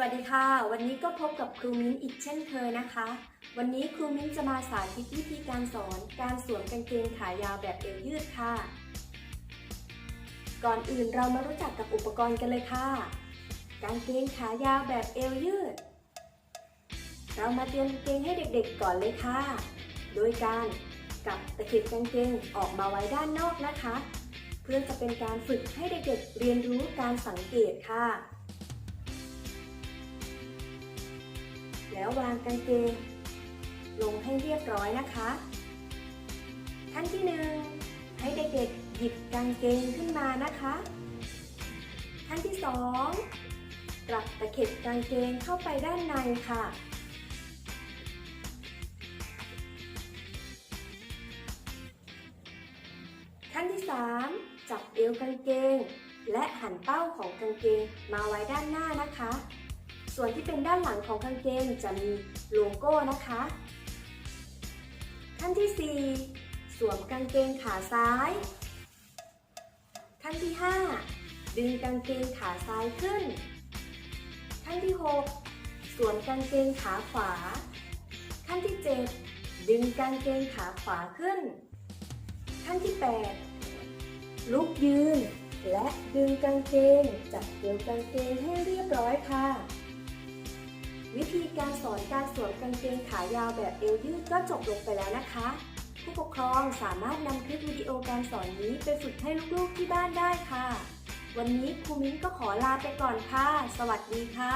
สวัสดีค่ะ วันนี้ก็พบกับครูมิ้นอีกเช่นเคยนะคะ วันนี้ครูมิ้นจะมาสาธิตวิธีการสอนการสวมกางเกงขายาวแบบเอวยืดค่ะ ก่อนอื่นเรามารู้จักกับอุปกรณ์กันเลยค่ะ กางเกงขายาวแบบเอวยืด เรามาเตรียมกางเกงให้เด็กๆก่อนเลยค่ะ โดยการกับตะเข็บกางเกงออกมาไว้ด้านนอกนะคะ เพื่อจะเป็นการฝึกให้เด็กๆเรียนรู้การสังเกตค่ะ แล้ววางกางเกงลงให้เรียบร้อยนะคะ ขั้นที่หนึ่งให้เด็กๆหยิบกางเกงขึ้นมานะคะ ขั้นที่สองกลับตะเข็บกางเกงเข้าไปด้านในค่ะ ขั้นที่3จับเอวกางเกง และหันเป้าของกางเกงมาไว้ด้านหน้านะคะ ส่วนที่เป็นด้านหลังของกางเกงจะมีโลโก้นะคะ ขั้นที่ 4 สวมกางเกงขาซ้าย ขั้นที่ 5 ดึงกางเกงขาซ้ายขึ้น ขั้นที่ 6 สวมกางเกงขาขวา ขั้นที่ 7 ดึงกางเกงขาขวาขึ้น ขั้นที่ 8 ลุกยืนและดึงกางเกง จับเอวกางเกงให้เรียบร้อยค่ะ วิธีการสอนการสวมกางเกงขายาวแบบเอวยืดก็จบลงไปแล้วนะคะ ผู้ปกครองสามารถนำคลิปวิดีโอการสอนนี้ไปฝึกให้ลูกๆที่บ้านได้ค่ะ วันนี้ครูมิ้นก็ขอลาไปก่อนค่ะ สวัสดีค่ะ